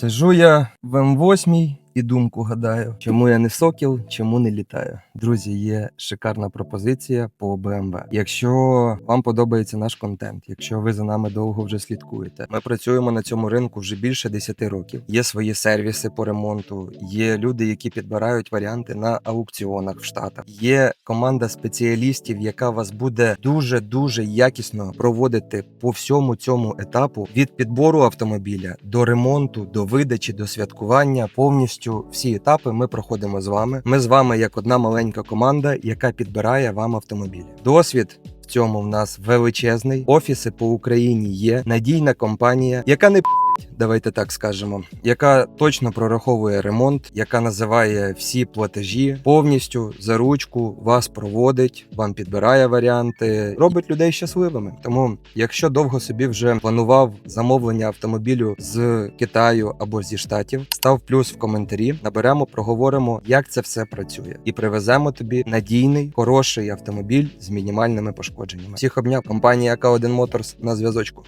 Сижу я в М8 і думку гадаю, чому я не сокіл, чому не літаю. Друзі, є шикарна пропозиція по BMW. Якщо вам подобається наш контент, якщо ви за нами довго вже слідкуєте, ми працюємо на цьому ринку вже більше 10 років. Є свої сервіси по ремонту, є люди, які підбирають варіанти на аукціонах в Штатах. Є команда спеціалістів, яка вас буде дуже дуже якісно проводити по всьому цьому етапу від підбору автомобіля до ремонту, до видачі, до святкування. Повністю всі етапи ми проходимо з вами. Ми з вами як одна маленька команда, яка підбирає вам автомобілі. Досвід. Цьому в нас величезний офіси по Україні є надійна компанія, яка не давайте так скажемо, яка точно прораховує ремонт, яка називає всі платежі повністю за ручку, вас проводить, вам підбирає варіанти, робить людей щасливими. Тому, якщо довго собі вже планував замовлення автомобілю з Китаю або зі штатів, став плюс в коментарі. Наберемо, проговоримо, як це все працює, і привеземо тобі надійний, хороший автомобіль з мінімальними пошкодженнями. Всіх обняв компанія К1 Motors на зв'язочку.